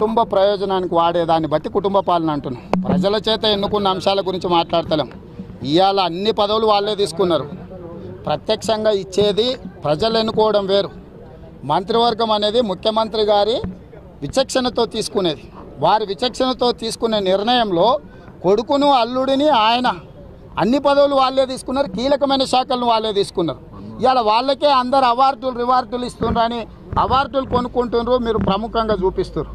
కుటుంబ ప్రయోజనానికి వాడేదాన్ని బట్టి కుటుంబ పాలన అంటున్నాం. ప్రజల చేత ఎన్నుకున్న అంశాల గురించి మాట్లాడతలేం. ఇవాళ అన్ని పదవులు వాళ్ళే తీసుకున్నారు. ప్రత్యక్షంగా ఇచ్చేది ప్రజలు ఎన్నుకోవడం వేరు. మంత్రివర్గం అనేది ముఖ్యమంత్రి గారి విచక్షణతో తీసుకునేది. వారి విచక్షణతో తీసుకునే నిర్ణయంలో కొడుకును అల్లుడిని ఆయన అన్ని పదవులు వాళ్ళే తీసుకున్నారు. కీలకమైన శాఖలను వాళ్ళే తీసుకున్నారు. ఇవాళ వాళ్ళకే అందరు అవార్డులు రివార్డులు ఇస్తున్నారని అవార్డులు కొనుక్కుంటున్నారు మీరు ప్రముఖంగా చూపిస్తారు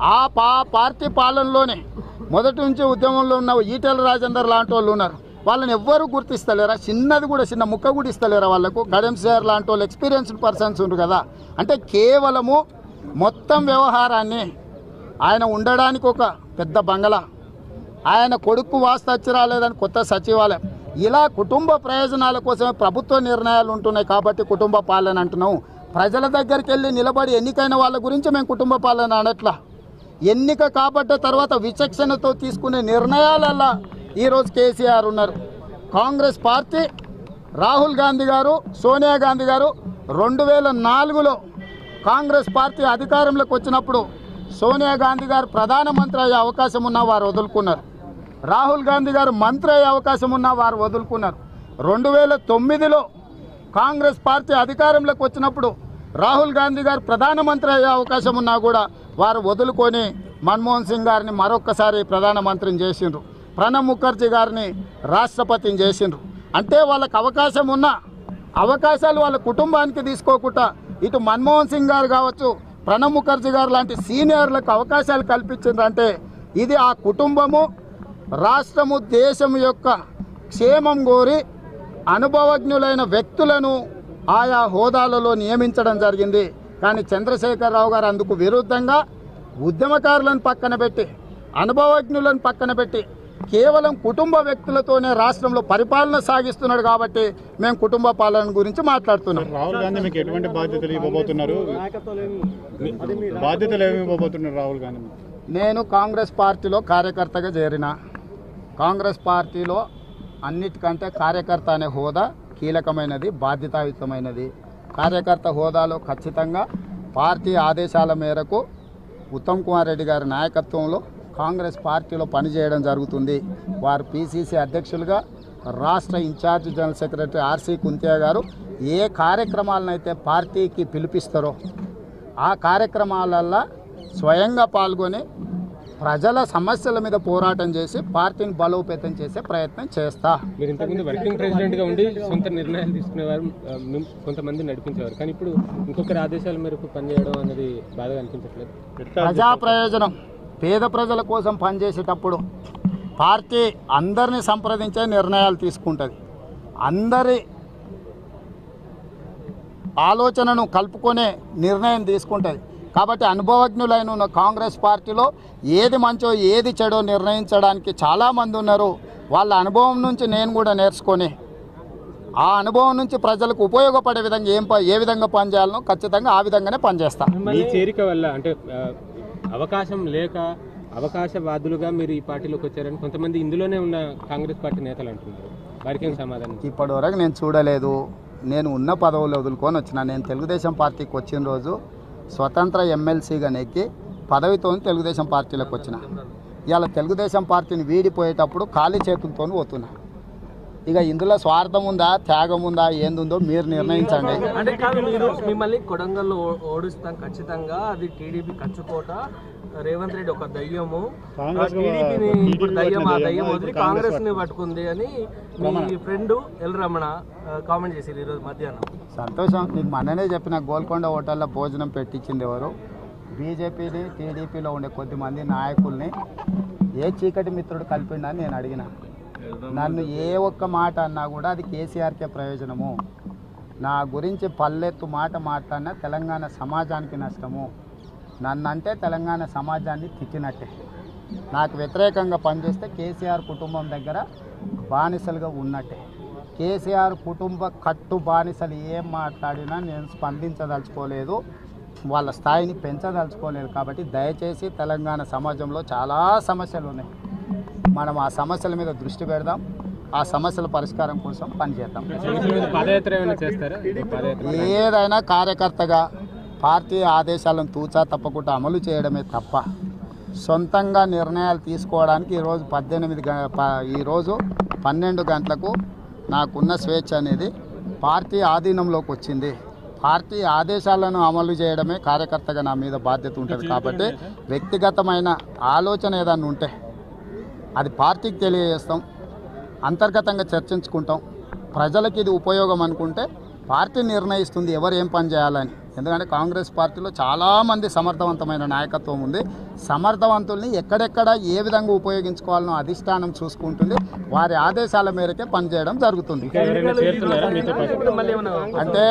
ఆ పా పార్టీ పాలనలోనే మొదటి నుంచి ఉద్యమంలో ఉన్న ఈటెల రాజేందర్ లాంటి వాళ్ళు ఉన్నారు. వాళ్ళని ఎవ్వరూ గుర్తిస్తలేరా? చిన్నది కూడా చిన్న ముక్క కూడా ఇస్తలేరా వాళ్ళకు? కడెం సార్ లాంటి వాళ్ళు ఎక్స్పీరియన్స్డ్ పర్సన్స్ ఉంటారు కదా. అంటే కేవలము మొత్తం వ్యవహారాన్ని ఆయన ఉండడానికి ఒక పెద్ద బంగళా. ఆయన కొడుకు వాస్తు వచ్చి రాలేదని కొత్త సచివాలయం. ఇలా కుటుంబ ప్రయోజనాల కోసమే ప్రభుత్వ నిర్ణయాలు ఉంటున్నాయి కాబట్టి కుటుంబ పాలన అంటున్నాం. ప్రజల దగ్గరికి వెళ్ళి నిలబడి ఎన్నికైన వాళ్ళ గురించి మేము కుటుంబ పాలన అనట్లా. ఎన్నిక కాబట్ట తర్వాత విచక్షణతో తీసుకునే నిర్ణయాలల్లా ఈరోజు కేసీఆర్ ఉన్నారు. కాంగ్రెస్ పార్టీ రాహుల్ గాంధీ గారు సోనియా గాంధీ గారు రెండు వేల నాలుగులో కాంగ్రెస్ పార్టీ అధికారంలోకి వచ్చినప్పుడు సోనియా గాంధీ గారు ప్రధానమంత్రి అయ్యే అవకాశం ఉన్న వారు వదులుకున్నారు. రాహుల్ గాంధీ గారు మంత్రి అయ్యే అవకాశం ఉన్న వారు వదులుకున్నారు. రెండు వేల తొమ్మిదిలో కాంగ్రెస్ పార్టీ అధికారంలోకి వచ్చినప్పుడు రాహుల్ గాంధీ గారు ప్రధానమంత్రి అయ్యే అవకాశం ఉన్నా కూడా వారు వదులుకొని మన్మోహన్ సింగ్ గారిని మరొక్కసారి ప్రధానమంత్రిని చేసిండ్రు. ప్రణబ్ ముఖర్జీ గారిని రాష్ట్రపతిని చేసిండ్రు. అంటే వాళ్ళకు అవకాశం ఉన్న అవకాశాలు వాళ్ళ కుటుంబానికి తీసుకోకుండా ఇటు మన్మోహన్ సింగ్ గారు కావచ్చు ప్రణబ్ ముఖర్జీ గారు లాంటి సీనియర్లకు అవకాశాలు కల్పించిందంటే ఇది ఆ కుటుంబము రాష్ట్రము దేశం యొక్క క్షేమం కోరి అనుభవజ్ఞులైన వ్యక్తులను ఆయా హోదాలలో నియమించడం జరిగింది. కానీ చంద్రశేఖరరావు గారు అందుకు విరుద్ధంగా ఉద్యమకారులను పక్కన పెట్టి అనుభవజ్ఞులను పక్కన పెట్టి కేవలం కుటుంబ వ్యక్తులతోనే రాష్ట్రంలో పరిపాలన సాగిస్తున్నాడు కాబట్టి మేము కుటుంబ పాలన గురించి మాట్లాడుతున్నాం. రాహుల్ గాంధీ మీకు ఎటువంటి బాధ్యతలు ఇవ్వబోతున్నారు? బాధ్యతలు ఏమి ఇవ్వబోతున్నారు రాహుల్ గాంధీ? నేను కాంగ్రెస్ పార్టీలో కార్యకర్తగా చేరిన. కాంగ్రెస్ పార్టీలో అన్నిటికంటే కార్యకర్త అనే హోదా కీలకమైనది బాధ్యతాయుతమైనది. కార్యకర్త హోదాలో ఖచ్చితంగా పార్టీ ఆదేశాల మేరకు ఉత్తమ్ కుమార్ రెడ్డి గారి నాయకత్వంలో కాంగ్రెస్ పార్టీలో పనిచేయడం జరుగుతుంది. వారు పిసిసి అధ్యక్షులుగా రాష్ట్ర incharge general secretary RC Kuntia గారు ఏ కార్యక్రమాలనైతే పార్టీకి పిలిపిస్తారో ఆ కార్యక్రమాలల్లో స్వయంగా పాల్గొని ప్రజల సమస్యల మీద పోరాటం చేసి పార్టీని బలోపేతం చేసే ప్రయత్నం చేస్తా. మీరు ఇంతకుముందు వర్కింగ్ ప్రెసిడెంట్గా ఉండి సొంత నిర్ణయాలు తీసుకునేవారు కొంతమంది నడిపించేవారు. కానీ ఇప్పుడు ఇంకొకరి ఆదేశాల మేరకు పనిచేయడం అనేది బాధగా అనిపించట్లేదు. ప్రజా ప్రయోజనం. పేద ప్రజల కోసం పనిచేసేటప్పుడు పార్టీ అందరినీ సంప్రదించే నిర్ణయాలు తీసుకుంటుంది. అందరి ఆలోచనను కలుపుకొనే నిర్ణయం తీసుకుంటుంది. కాబట్టి అనుభవజ్ఞులైన ఉన్న కాంగ్రెస్ పార్టీలో ఏది మంచో ఏది చెడో నిర్ణయించడానికి చాలామంది ఉన్నారు. వాళ్ళ అనుభవం నుంచి నేను కూడా నేర్చుకొని ఆ అనుభవం నుంచి ప్రజలకు ఉపయోగపడే విధంగా ఏం ఏ విధంగా పనిచేయాలనో ఖచ్చితంగా ఆ విధంగానే పనిచేస్తాను మీ చేరిక వల్ల అంటే అవకాశం లేక అవకాశవాదులుగా మీరు ఈ పార్టీలోకి వచ్చారని కొంతమంది ఇందులోనే ఉన్న కాంగ్రెస్ పార్టీ నేతలు అంటున్నారు. వారికి ఏం సమాధానం? ఇప్పటివరకు నేను చూడలేదు. నేను ఉన్న పదవులు వదులుకొని వచ్చిన. నేను తెలుగుదేశం పార్టీకి వచ్చిన రోజు స్వతంత్ర ఎమ్మెల్సీగా నెక్కి పదవితో తెలుగుదేశం పార్టీలోకి వచ్చిన. ఇవాళ తెలుగుదేశం పార్టీని వీడిపోయేటప్పుడు ఖాళీ చేతులతో పోతున్నా. ఇక ఇందులో స్వార్థం ఉందా త్యాగం ఉందా ఏందుందో మీరు నిర్ణయించండి. అంటే కాదు మీరు మిమ్మల్ని కొడంగల్లో ఓడిస్తాం ఖచ్చితంగా. అది టీడీపీ ఖర్చుకోట రేవంత్ రెడ్డి ఒక దయ్యము. టీడీపీని టీడీపీ ఇప్పుడు దయ్యం ఆ దయ్యం వదిలి కాంగ్రెస్ని పట్టుకుంది అని మీ ఫ్రెండ్ ఎల్ రమణ కామెంట్ చేశారు ఈరోజు మధ్యాహ్నం. సంతోషం. నీకు మొన్ననే చెప్పిన గోల్కొండ హోటల్లో భోజనం పెట్టించింది ఎవరు? బీజేపీని టీడీపీలో ఉండే కొద్దిమంది నాయకుల్ని ఏ చీకటి మిత్రుడు కలిపిండని నేను అడిగిన. నన్ను ఏ ఒక్క మాట అన్నా కూడా అది కేసీఆర్కే ప్రయోజనము. నా గురించి పల్లెత్తు మాట మాట్లాడినా తెలంగాణ సమాజానికి నష్టము. నన్ను అంటే తెలంగాణ సమాజాన్ని తిట్టినట్టే. నాకు వ్యతిరేకంగా పనిచేస్తే కేసీఆర్ కుటుంబం దగ్గర బానిసలుగా ఉన్నట్టే. కేసీఆర్ కుటుంబ కట్టు బానిసలు ఏం మాట్లాడినా నేను స్పందించదలుచుకోలేదు. వాళ్ళ స్థాయిని పెంచదలుచుకోలేదు కాబట్టి దయచేసి తెలంగాణ సమాజంలో చాలా సమస్యలు ఉన్నాయి. మనం ఆ సమస్యల మీద దృష్టి పెడదాం. ఆ సమస్యల పరిష్కారం కోసం పనిచేద్దాం. ఏదైనా కార్యకర్తగా పార్టీ ఆదేశాలను తూచా తప్పకుండా అమలు చేయడమే తప్ప సొంతంగా నిర్ణయాలు తీసుకోవడానికి ఈరోజు పద్దెనిమిది ఈరోజు పన్నెండు గంటలకు నాకున్న స్వేచ్ఛ అనేది పార్టీ ఆధీనంలోకి వచ్చింది. పార్టీ ఆదేశాలను అమలు చేయడమే కార్యకర్తగా నా మీద బాధ్యత ఉంటుంది కాబట్టి వ్యక్తిగతమైన ఆలోచన ఏదన్నా ఉంటే అది పార్టీకి తెలియజేస్తాం అంతర్గతంగా చర్చించుకుంటాం. ప్రజలకి ఇది ఉపయోగం అనుకుంటే పార్టీ నిర్ణయిస్తుంది ఎవరు ఏం పని చేయాలని. ఎందుకంటే కాంగ్రెస్ పార్టీలో చాలామంది సమర్థవంతమైన నాయకత్వం ఉంది. సమర్థవంతుల్ని ఎక్కడెక్కడ ఏ విధంగా ఉపయోగించుకోవాలనో అధిష్టానం చూసుకుంటుంది. వారి ఆదేశాల మేరకే పనిచేయడం జరుగుతుంది. అంటే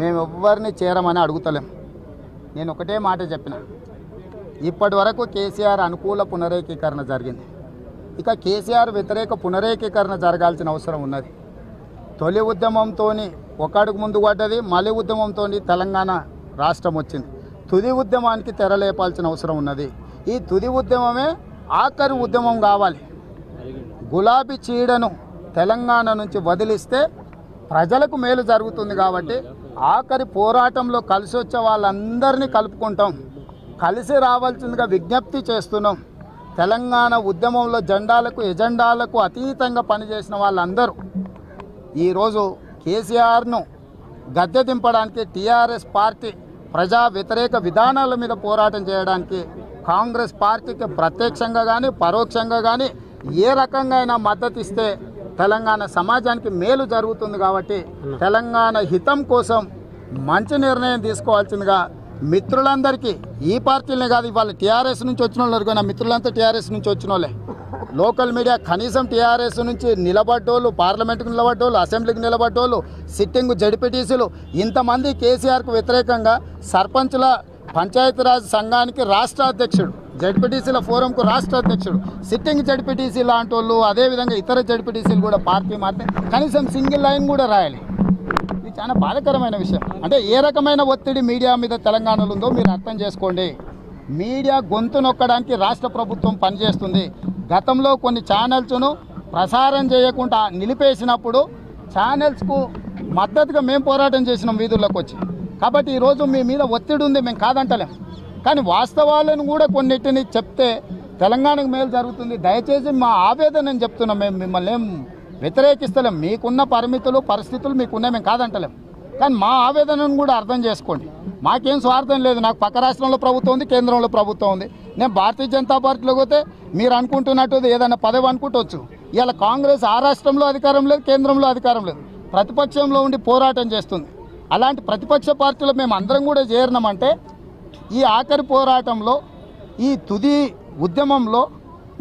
మేము ఎవ్వరిని చేరమని అడుగుతలేం. నేను ఒకటే మాట చెప్పిన. ఇప్పటి వరకు కేసీఆర్ అనుకూల పునరేకీకరణ జరిగింది. ఇక కేసీఆర్ వ్యతిరేక పునరేకీకరణ జరగాల్సిన అవసరం ఉన్నది. తొలి ఉద్యమంతో ఒకడుకు ముందు పడ్డది మళ్ళీ ఉద్యమంతో తెలంగాణ రాష్ట్రం వచ్చింది. తుది ఉద్యమానికి తెరలేపాల్సిన అవసరం ఉన్నది. ఈ తుది ఉద్యమమే ఆఖరి ఉద్యమం కావాలి. గులాబీ చీడను తెలంగాణ నుంచి వదిలిస్తే ప్రజలకు మేలు జరుగుతుంది కాబట్టి ఆఖరి పోరాటంలో కలిసి వచ్చే వాళ్ళందరినీ కలుపుకుంటాం. కలిసి రావాల్సిందిగా విజ్ఞప్తి చేస్తున్నాం. తెలంగాణ ఉద్యమంలో జెండాలకు ఎజెండాలకు అతీతంగా పనిచేసిన వాళ్ళందరూ ఈరోజు కేసీఆర్ను గద్దె దింపడానికి టీఆర్ఎస్ పార్టీ ప్రజా వ్యతిరేక విధానాల మీద పోరాటం చేయడానికి కాంగ్రెస్ పార్టీకి ప్రత్యక్షంగా కానీ పరోక్షంగా కానీ ఏ రకంగా అయినా మద్దతు ఇస్తే తెలంగాణ సమాజానికి మేలు జరుగుతుంది కాబట్టి తెలంగాణ హితం కోసం మంచి నిర్ణయం తీసుకోవాల్సిందిగా మిత్రులందరికీ ఈ పార్టీలనే కాదు ఇవాళ టీఆర్ఎస్ నుంచి వచ్చిన వాళ్ళు మిత్రులంతా టీఆర్ఎస్ నుంచి వచ్చిన వాళ్ళే. లోకల్ మీడియా కనీసం టీఆర్ఎస్ నుంచి నిలబడ్డోళ్ళు పార్లమెంట్కి నిలబడ్డోళ్ళు అసెంబ్లీకి నిలబడ్డోళ్ళు సిట్టింగ్ జడిపిటీసీలు ఇంతమంది కేసీఆర్కు వ్యతిరేకంగా సర్పంచుల పంచాయతీరాజ్ సంఘానికి రాష్ట్ర అధ్యక్షుడు జడ్పీటీసీల ఫోరంకు రాష్ట్ర అధ్యక్షుడు సిట్టింగ్ జడ్పీటీసీ లాంటి వాళ్ళు అదేవిధంగా ఇతర జడ్పీటీసీలు కూడా పార్టీ మారితే కనీసం సింగిల్ లైన్ కూడా రాయాలి. ఇది చాలా బాధకరమైన విషయం. అంటే ఏ రకమైన ఒత్తిడి మీడియా మీద తెలంగాణలో ఉందో మీరు అర్థం చేసుకోండి. మీడియా గొంతు నొక్కడానికి రాష్ట్ర ప్రభుత్వం పనిచేస్తుంది. గతంలో కొన్ని ఛానల్స్ను ప్రసారం చేయకుండా నిలిపేసినప్పుడు ఛానల్స్కు మద్దతుగా మేము పోరాటం చేసినాం వీధుల్లోకి వచ్చి. కాబట్టి ఈరోజు మీ మీద ఒత్తిడి ఉంది మేము కాదంటలేం. కానీ వాస్తవాలను కూడా కొన్నిటిని చెప్తే తెలంగాణకు మేలు జరుగుతుంది. దయచేసి మా ఆవేదనని చెప్తున్నాం మేము మిమ్మల్ని ఏం వ్యతిరేకిస్తలేం. మీకున్న పరిమితులు పరిస్థితులు మీకున్నాయి మేము కాదంటలేం. కానీ మా ఆవేదనను కూడా అర్థం చేసుకోండి. మాకేం స్వార్థం లేదు. నాకు పక్క రాష్ట్రంలో ప్రభుత్వం ఉంది కేంద్రంలో ప్రభుత్వం ఉంది. నేను భారతీయ జనతా పార్టీలోకి పోతే మీరు అనుకుంటున్నట్టు ఏదైనా పదవి అనుకుంటవచ్చు ఇవాళ కాంగ్రెస్ ఆ రాష్ట్రంలో అధికారం లేదు కేంద్రంలో అధికారం లేదు. ప్రతిపక్షంలో ఉండి పోరాటం చేస్తుంది. అలాంటి ప్రతిపక్ష పార్టీలో మేము అందరం కూడా చేరినామంటే ఈ ఆఖరి పోరాటంలో ఈ తుది ఉద్యమంలో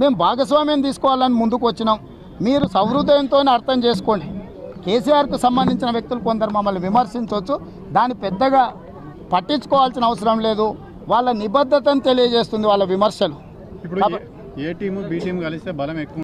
మేము భాగస్వామ్యం తీసుకోవాలని ముందుకు వచ్చినాం. మీరు సహృదయంతో అర్థం చేసుకోండి. కేసీఆర్కు సంబంధించిన వ్యక్తులు కొందరు మమ్మల్ని విమర్శించవచ్చు దాన్ని పెద్దగా పట్టించుకోవాల్సిన అవసరం లేదు. వాళ్ళ నిబద్ధతను తెలియజేస్తుంది వాళ్ళ విమర్శలు. ఇప్పుడు ఏ- టీము బి టీం కలిస్తే బలం ఎక్కువ